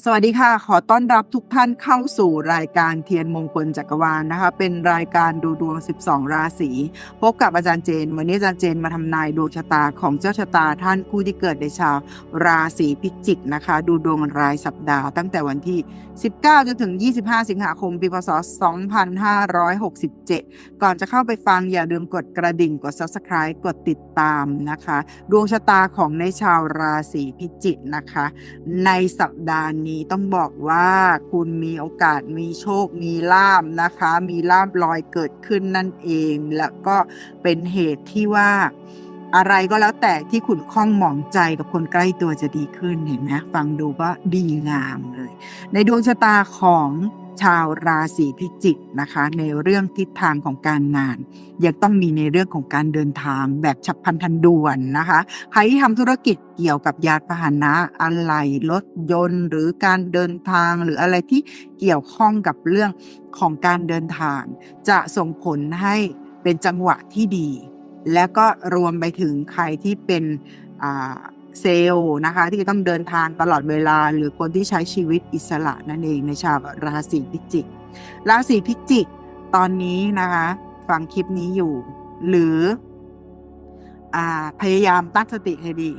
สวัสดีค่ะ ขอต้อนรับทุกท่านเข้าสู่รายการเทียนมงคลจักรวาลนะคะ เป็นรายการดูดวง 12 ราศี พบกับอาจารย์เจน วันนี้อาจารย์เจนมาทำนายดวงชะตาของเจ้าชะตาท่านผู้ที่เกิดในชาวราศีพิจิกนะคะ ดูดวงรายสัปดาห์ตั้งแต่วันที่ 19 จนถึง 25 สิงหาคม ปีพศ 2567 ก่อนจะเข้าไปฟังอย่าลืมกดกระดิ่ง กด Subscribe กดติดตามนะคะ ดวงชะตาของในชาวราศีพิจิกนะคะ ในสัปดาห์นี้ต้องบอกว่าคุณมีโอกาสมีโชค มีลาบนะคะ มีลาบลอยเกิดขึ้นนั่นเอง แล้วก็เป็นเหตุที่ว่าอะไรก็แล้วแต่ที่คุณคล้องหมองใจกับคนใกล้ตัวจะดีขึ้นเห็นไหมฟังดูก็ดีงามเลย ในดวงชะตาของ ชาวราศีพิจิกนะคะ ในเรื่องทิศทางของการงาน ยังต้องมีในเรื่องของการเดินทางแบบฉับพลันทันด่วนนะคะใครที่ทำธุรกิจเกี่ยวกับยานพาหนะอะไรรถยนต์ หรือการเดินทางหรืออะไรที่เกี่ยวข้องกับเรื่องของการเดินทาง จะส่งผลให้เป็นจังหวะที่ดี แล้วก็รวมไปถึงใครที่เป็นอ่า เซลล์นะคะ ที่จะต้องเดินทางตลอดเวลา หรือคนที่ใช้ชีวิตอิสระนั่นเองในชาวราศีพิจิก ราศีพิจิก ตอนนี้นะคะฟังคลิปนี้อยู่ หรืออพยายามตั้งสติให้ดี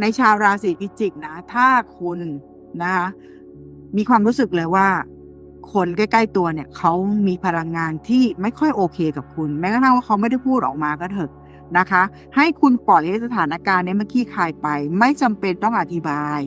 ในชาวราศีพิจิกนะ ถ้าคุณนะคะมีความรู้สึกเลยว่าคนใกล้ๆตัวเนี่ยเขามีพลังงานที่ไม่ค่อยโอเคกับคุณ แม้กระทั่งว่าเขาไม่ได้พูดออกมาก็เถอะ นะคะ ให้คุณปล่อยให้สถานการณ์นี้มันขี้คายไป ไม่จำเป็นต้องอธิบาย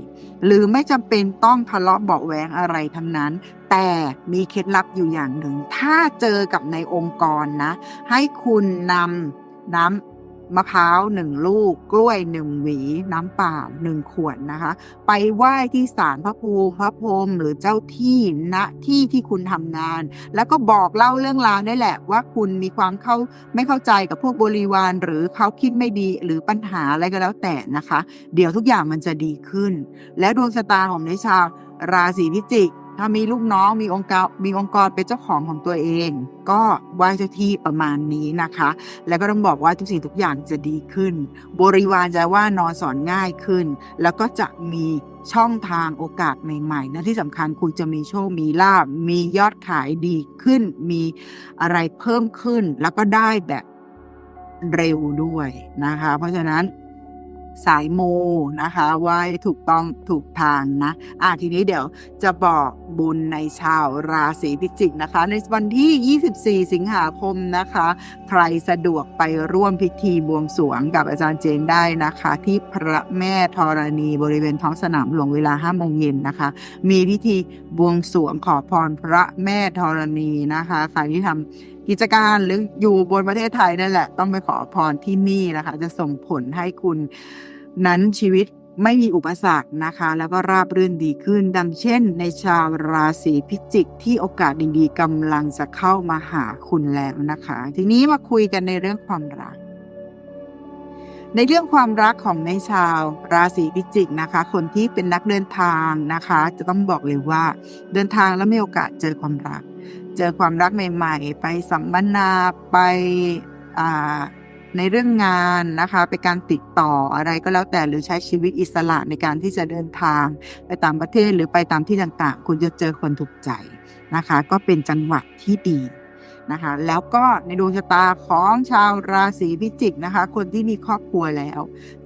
หรือไม่จำเป็นต้องทะเลาะเบาแหวงอะไรทั้งนั้น แต่มีเคล็ดลับอยู่อย่างหนึ่ง ถ้าเจอกับในองค์กรนะ ให้คุณนำน้ำ มะพร้าวหนึ่งลูก กล้วยหนึ่งหวี น้ำเปล่าหนึ่งขวดนะคะ ไปไหว้ที่ศาลพระภูมิพระพรมหรือเจ้าที่ณที่ที่คุณทำงาน แล้วก็บอกเล่าเรื่องราวได้แหละว่าคุณมีความเข้าไม่เข้าใจกับพวกบริวาร หรือเขาคิดไม่ดีหรือปัญหาอะไรก็แล้วแต่นะคะ เดี๋ยวทุกอย่างมันจะดีขึ้น แล้วดวงชะตาของในชาวราศีพิจิก ถ้ามีลูกน้องมีองค์กรมีองค์กรเป็นเจ้าของของตัวเอง ก็ไหว้เจ้าที่ประมาณนี้นะคะ แล้วก็ต้องบอกว่าทุกสิ่งทุกอย่างจะดีขึ้น บริวารจะว่านอนสอนง่ายขึ้น แล้วก็จะมีช่องทางโอกาสใหม่ๆและที่สำคัญคุณจะมีโชค มีลาบ มียอดขายดีขึ้น มีอะไรเพิ่มขึ้น แล้วก็ได้แบบเร็วด้วยนะคะ เพราะฉะนั้น สายมูนะคะไหว้ถูกต้องถูกทางนะ อะทีนี้เดี๋ยวจะบอกบุญในชาวราศีพิจิกนะคะ ในวันที่ 24 สิงหาคมนะคะ ใครสะดวกไปร่วมพิธีบวงสรวงกับอาจารย์เจนได้นะคะ ที่พระแม่ธรณีบริเวณท้องสนามหลวงเวลา5โมงเย็นนะคะ มีพิธีบวงสรวงขอพรพระแม่ธรณีนะคะใครที่ทำ กิจการหรืออยู่บนประเทศไทยนั่นแหละ ต้องไปขอพรที่นี่นะคะ จะส่งผลให้คุณนั้นชีวิตไม่มีอุปสรรคนะคะ แล้วก็ราบรื่นดีขึ้น ดังเช่น ในชาวราศีพิจิกที่โอกาสดีๆกำลังจะเข้ามาหาคุณแล้วนะคะ ทีนี้มาคุยกันในเรื่องความรัก ในเรื่องความรักของในชาวราศีพิจิกนะคะ คนที่เป็นนักเดินทางนะคะ จะต้องบอกเลยว่าเดินทางแล้วมีโอกาสเจอความรัก เจอความรักใหม่ๆ ไปสัมมนาไปอ่าในเรื่องงานนะคะไปการติดต่ออะไรก็แล้วแต่หรือใช้ชีวิตอิสระในการที่จะเดินทาง ไปต่างประเทศหรือไปตามที่ต่างๆ คุณจะเจอคนถูกใจนะคะ ก็เป็นจังหวะที่ดีนะคะ แล้วก็ในดวงชะตาของชาวราศีพิจิกนะคะ คนที่มีครอบครัวแล้ว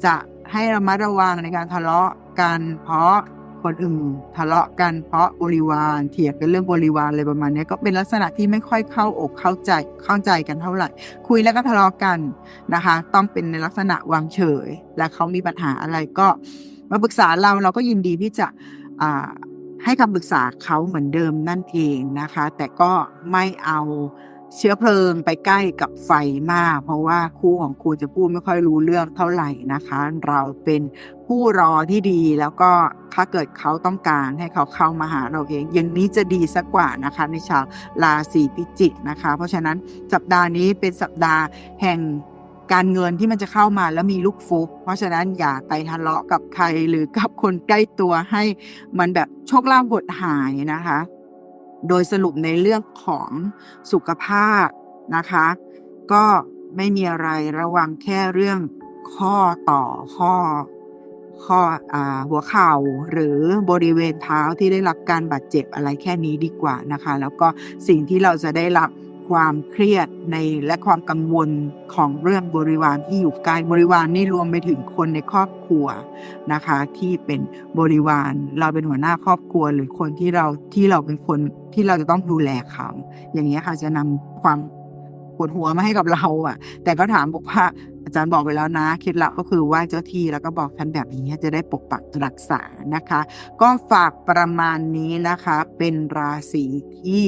จะให้ระมัดระวังในการทะเลาะกันเพราะ คนอื่นทะเลาะกันเพราะบริวารเถียงกันเรื่องบริวารอะไรประมาณนี้ก็เป็นลักษณะที่ไม่ค่อยเข้าอกเข้าใจเข้าใจกันเท่าไหร่ คุยแล้วก็ทะเลาะกันนะคะ ต้องเป็นในลักษณะวางเฉย และเขามีปัญหาอะไรก็มาปรึกษาเราเราก็ยินดีที่จะให้คำปรึกษาเขาเหมือนเดิมนั่นเองนะคะ แต่ก็ไม่เอา เชื้อเพลิงไปใกล้กับไฟมาก เพราะว่าคู่ของคุณจะพูดไม่ค่อยรู้เรื่องเท่าไหร่นะคะ เราเป็นผู้รอที่ดีแล้วก็ถ้าเกิดเขาต้องการให้เขาเข้ามาหาเราเอง อย่างนี้จะดีสักกว่านะคะในชาวราศีพิจิกนะคะ เพราะฉะนั้นสัปดาห์นี้เป็นสัปดาห์แห่งการเงินที่มันจะเข้ามาแล้วมีลูกฟุก เพราะฉะนั้นอย่าไปทะเลาะกับใครหรือกับคนใกล้ตัวให้มันแบบโชคลาภหดหายนะคะ โดยสรุปในเรื่องของสุขภาพนะคะ ก็ไม่มีอะไรระวังแค่เรื่องข้อต่อข้อ ข้ออหัวเข่าหรือบริเวณเท้าที่ได้รับการบาดเจ็บอะไรแค่นี้ดีกว่านะคะ แล้วก็สิ่งที่เราจะได้รับ ความเครียดในและความกังวลของเรื่องบริวารที่อยู่ใกล้บริวารนี่รวมไปถึงคนในครอบครัวนะคะ ที่เป็นบริวารเราเป็นหัวหน้าครอบครัว หรือคนที่เราที่เราเป็นคนที่เราจะต้องดูแลเขา อย่างนี้ยค่ะจะนำความปวดหัวมาให้กับเราอะแต่ก็ถามบอกว่า อาจารย์บอกไปแล้วนะเคล็ดลับก็คือไหว้เจ้าที่แล้วก็บอกท่านแบบนี้จะได้ปกปักรักษานะคะ ก็ฝากประมาณนี้นะคะ เป็นราศีที่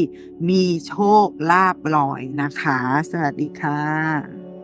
มีโชคลาภลอยนะคะ สวัสดีค่ะ